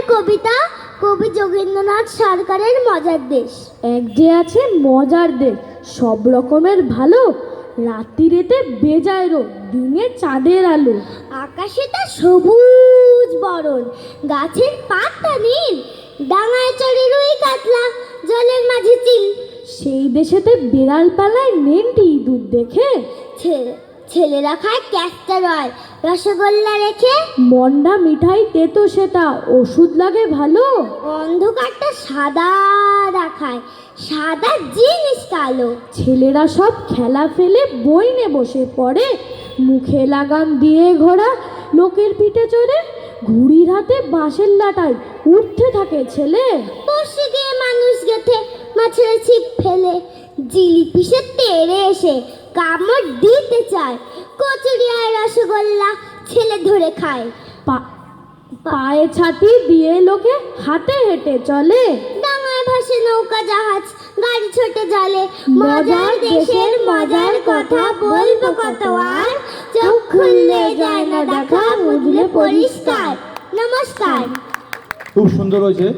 রকমের কবিতা কবি যোগেন্দ্রনাথ সরকারের মজার দেশ। এক যে আছে মজার দেশ সব রকমের ভালো রাত্রিরেতে বেজায় রোদ দিনে চাঁদের আলো। আকাশে তা সবুজ বরণ গাছের পাতা নীল ডাঙায় চড়ে রুই কাতলা জলের মাঝে চিল। সেই দেশেতে বিড়াল পালায় নেন্টি দুধ দেখে। ছেলে ছেলেরা খায় ক্যাস্টার অয়েল রসগোল্লা রেখে মন্ডা মিঠাই তেতো সেটা ওষুধ লাগে ভালো? অন্ধকারটা সাদা দেখায় সাদা জিনিস কালো। ছেলেরা সব খেলা ফেলে বইনে বসে পড়ে। মুখে লাগাম দিয়ে ঘোড়া লোকের পিঠে চড়ে। ঘুড়ির হাতে বাঁশের লাটাই উঠতে থাকে ছেলে। বসে দিয়ে মানুষ গেথে মাছের ছিপ ফেলে। জিলিপি সে তেড়ে এসে কামড় দিতে চায়। কচুরি আর রসগোল্লা ছেলে ধরে খায়। পায়ে ছাতি দিয়ে লোকে হাতে হেঁটে চলে। ডাঙায় ভাসে নৌকা জাহাজ গাড়ি ছোটে জলে। মজার মজার দেশের মজার কথা বলব কত আর? চোখ খুললে যায় না দেখা বুঝলে পরিষ্কার। নমস্কার। খুব সুন্দর হয়েছে।